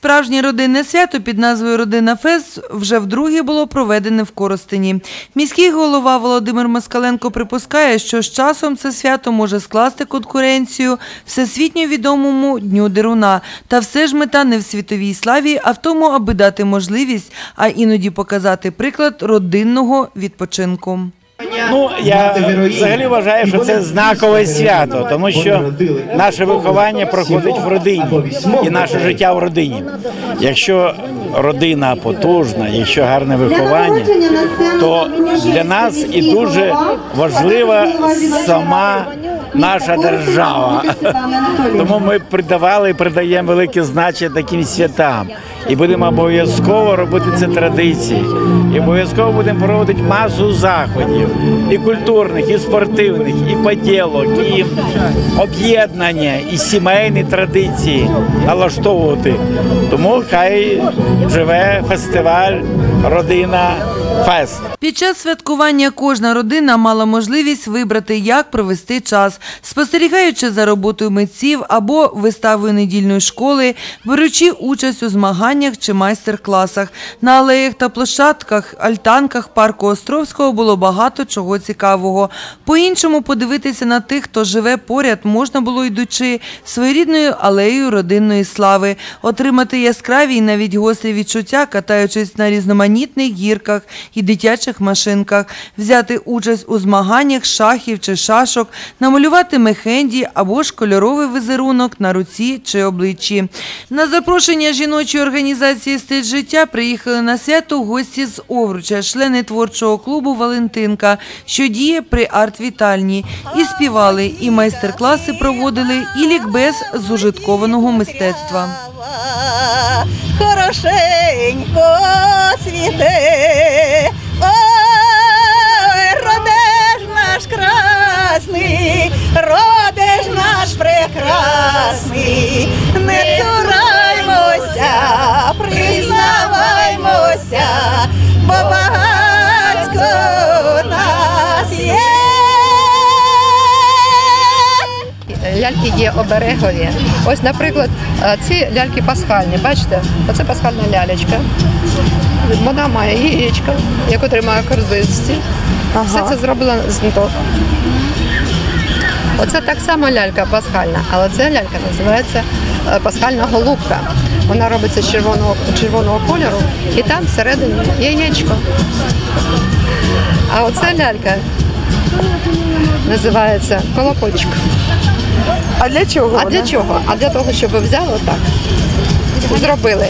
Справжнє родинне свято під назвою Родина Фест вже вдруге було проведене в Коростені. Міський голова Володимир Москаленко припускає, що з часом це свято може скласти конкуренцію всесвітньо відомому дню Деруна. Та все ж мета не в світовій славі, а в тому, аби дати можливість, а іноді показати приклад родинного відпочинку. Ну я взагалі вважаю, що це знакове свято, тому що наше виховання проходить в родині і наше життя в родині. Якщо родина потужна, якщо гарне виховання, то для нас і дуже важлива сама наша держава. Тому ми придавали і придаємо велике значення таким святам. І будемо обов'язково робити це традиції. І обов'язково будемо проводити масу заходів і культурних, і спортивних, і поділок, і об'єднання, і сімейні традиції налаштовувати. Тому хай живе фестиваль Родина Фест. Під час святкування кожна родина мала можливість вибрати, як провести час, спостерігаючи за роботою митців або виставою недільної школи, беручи участь у змаганнях чи майстер-класах. На алеях та площадках, альтанках парку Островського було багато чого цікавого. По-іншому подивитися на тих, хто живе поряд, можна було йдучи своєрідною алеєю родинної слави, отримати яскраві і навіть гострі відчуття, катаючись на різноманітних гірках і дитячих машинках, взяти участь у змаганнях шахів чи шашок, намалювати мехенді або ж кольоровий візерунок на руці чи обличчі. На запрошення жіночої організації «Стиль життя» приїхали на свято гості з Овруча, члени творчого клубу Валентинка, що діє при арт-вітальні. І співали, і майстер-класи проводили, і лікбез з ужиткованого мистецтва. Хорошенько цвіте, красний, родеш наш прекрасний, не цураймося, признаваймося, бо багатько нас є. Ляльки є оберегові. Ось, наприклад, ці ляльки пасхальні. Бачите, оце пасхальна лялечка. Вона має яєчко, яке тримає корзинці. Все це зроблено з ниток. Оце так само лялька пасхальна, але ця лялька називається е, пасхальна голубка. Вона робиться з червоного, червоного кольору і там всередині яєчко. А оця лялька називається колокольчик. А для чого? А для чого? А для того, щоб ви взяли отак, зробили.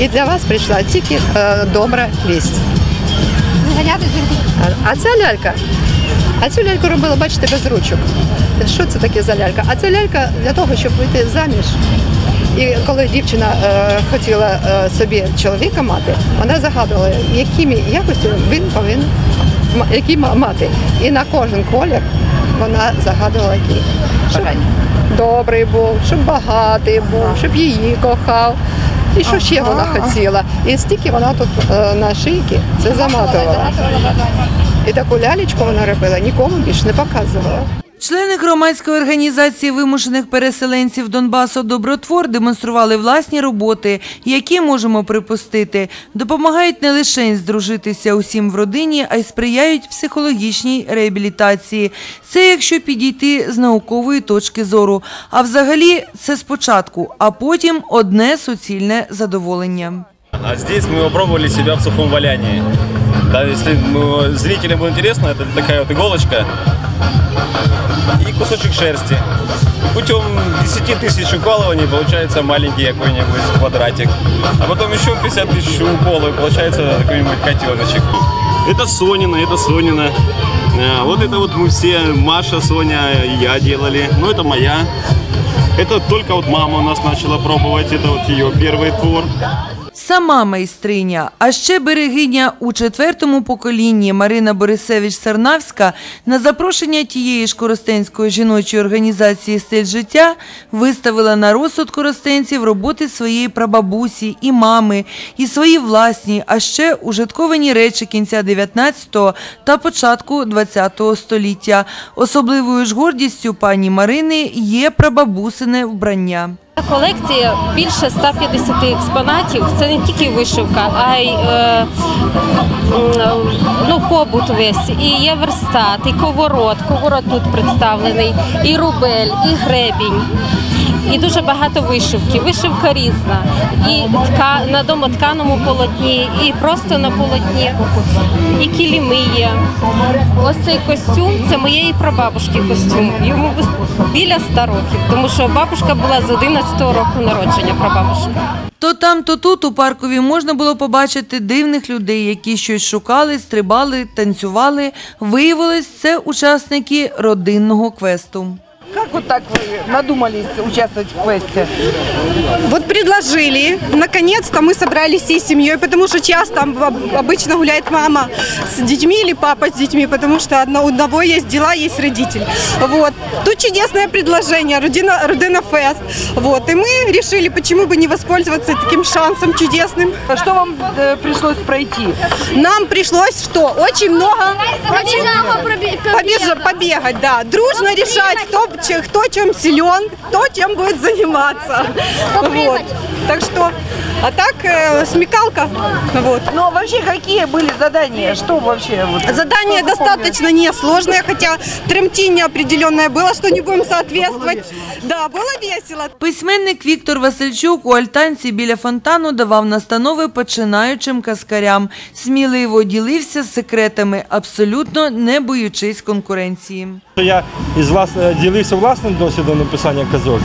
І для вас прийшла тільки е, добра вість. А, а ця лялька, а цю ляльку робила, бачите, без ручок. Що це таке за лялька? А ця лялька для того, щоб вийти заміж. І коли дівчина е, хотіла е, собі чоловіка мати, вона загадувала, якими якостями він повинен які мати. І на кожен колір вона загадувала. Щоб добрий був, щоб багатий був, щоб її кохав. І що ще вона хотіла? І стільки вона тут е, на шийці це заматувала. І таку лялечку вона робила, нікому більше не показувала. Члени громадської організації вимушених переселенців Донбасу Добротвор демонстрували власні роботи, які можемо припустити, допомагають не лише здружитися усім в родині, а й сприяють психологічній реабілітації. Це якщо підійти з наукової точки зору. А взагалі це спочатку, а потім одне суцільне задоволення. А здесь мы попробовали себя в сухом валянии. Да, если ну, зрителям будет интересно, это такая вот иголочка и кусочек шерсти. Путем 10 тысяч укалываний получается маленький какой-нибудь квадратик. А потом еще 50 тысяч уколов, и получается какой-нибудь котеночек. Это Сонина, это Сонина. А, Вот это вот мы все, Маша, Соня и я делали. Ну, это моя. Это только вот мама у нас начала пробовать. Это вот ее первый твор. Сама майстриня, а ще берегиня у четвертому поколінні Марина Борисевич Сарнавська на запрошення тієї ж коростенської жіночої організації «Стиль життя» виставила на розсуд коростенців роботи своєї прабабусі і мами, і свої власні, а ще ужитковані речі кінця 19-го та початку 20-го століття. Особливою ж гордістю пані Марини є прабабусине вбрання. Колекція більше 150 експонатів. Це не тільки вишивка, а й е, ну, побут весь. І є верстат, і коворот. Коворот тут представлений, і рубель, і гребінь. І дуже багато вишивки. Вишивка різна. І тка, на домотканому полотні, і просто на полотні, і килими є. Ось цей костюм це моєї прабабушки костюм. Йому біля 100 років, тому що бабушка була з 11-го року народження прабабушка. То там, то тут у паркові можна було побачити дивних людей, які щось шукали, стрибали, танцювали. Виявилось, це учасники родинного квесту. Как вот так вы надумались участвовать в квесте? Вот предложили, наконец-то мы собрались всей семьей, потому что часто об- обычно гуляет мама с детьми или папа с детьми, потому что одно- у одного есть дела, есть родитель. Вот. Тут чудесное предложение, Родина, Родина Фест. Вот. И мы решили, почему бы не воспользоваться таким шансом чудесным. А Что вам э, пришлось пройти? Нам пришлось что? Очень много побеж- побегать, да. Дружно решать, кто, че- кто чем силен, кто чем будет заниматься. Вот. Так что, а так э, смекалка. Вот. Но Ну, вообще какие были задания? Что вообще? Вот, Задание что запомнилось? достаточно несложное, хотя тремтение определенное было, что не будем соответствовать. Да, было весело. Письменник Віктор Васильчук у альтанці біля фонтану давав настанови починаючим каскарям. Сміливо ділився секретами, абсолютно не боючись конкуренції. Я із влас... ділився власним досвідом написання казок.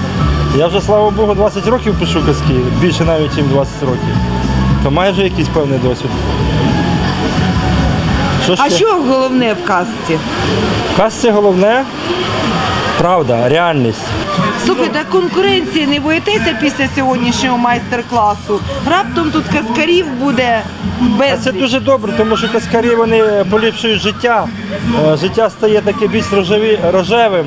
Я вже, слава Богу, 20 років пишу казки, більше навіть, ніж 20 років. То має вже якийсь певний досвід. Що А що головне в казці? В казці головне правда, реальність. Слухайте, а конкуренції не боїтеся після сьогоднішнього майстер-класу? Раптом тут казкарів буде без. це дуже добре, тому що казкарі вони поліпшують життя. Е, Життя стає таке більш рожеві... рожевим,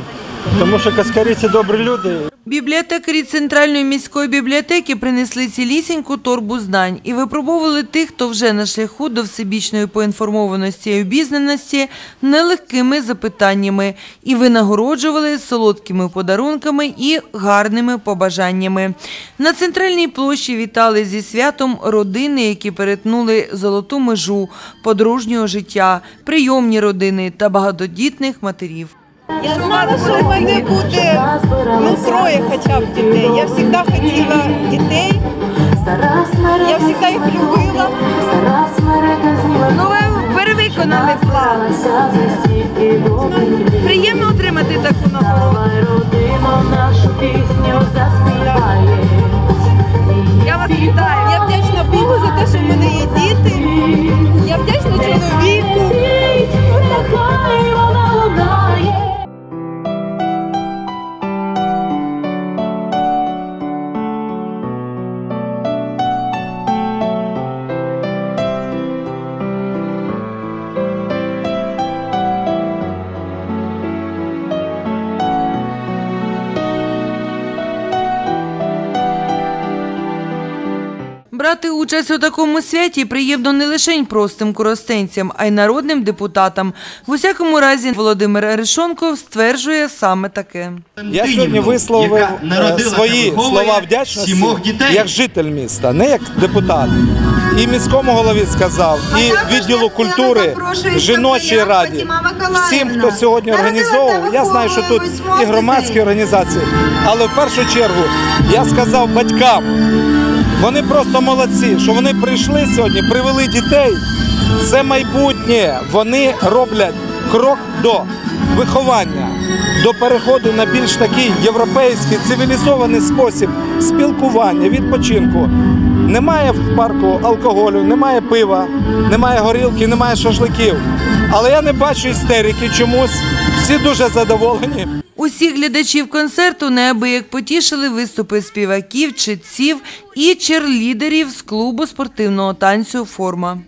тому що казкарі це добрі люди. Бібліотекарі Центральної міської бібліотеки принесли цілісіньку торбу знань і випробовували тих, хто вже на шляху до всебічної поінформованості і обізнаності нелегкими запитаннями і винагороджували солодкими подарунками і гарними побажаннями. На центральній площі вітали зі святом родини, які перетнули золоту межу подружнього життя, прийомні родини та багатодітних матерів. Я знала, що в мене буде ну, троє хоча б дітей. Я завжди хотіла дітей. Я завжди їх любила. Ну ви перевиконали план. Приємно отримати таку нагороду. Участь у такому святі приємно не лише простим коростенцям, а й народним депутатам. В усякому разі, Володимир Арешонков стверджує саме таке. Я сьогодні висловив е, свої слова вдячності як житель міста, не як депутат. І міському голові сказав, і відділу культури, жіночій раді, всім, хто сьогодні організовував. Я знаю, що тут і громадські організації, але в першу чергу я сказав батькам, вони просто молодці, що вони прийшли сьогодні, привели дітей. Це майбутнє. Вони роблять крок до виховання, до переходу на більш такий європейський цивілізований спосіб спілкування, відпочинку. Немає в парку алкоголю, немає пива, немає горілки, немає шашликів. Але я не бачу істерики чомусь. Всі дуже задоволені. Усіх глядачів концерту неабияк потішили виступи співаків, читців і черлідерів з клубу спортивного танцю Форма.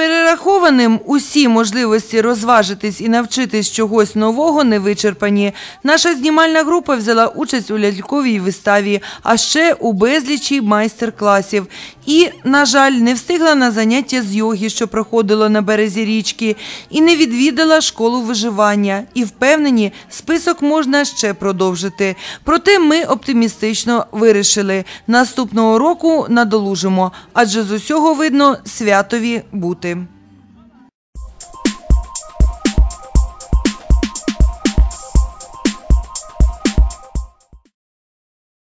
Перерахованим усі можливості розважитись і навчитись чогось нового не вичерпані. Наша знімальна група взяла участь у ляльковій виставі, а ще у безлічі майстер-класів. І, на жаль, не встигла на заняття з йоги, що проходило на березі річки, і не відвідала школу виживання. І впевнені, список можна ще продовжити. Проте ми оптимістично вирішили. Наступного року надолужимо, адже з усього видно святові бути.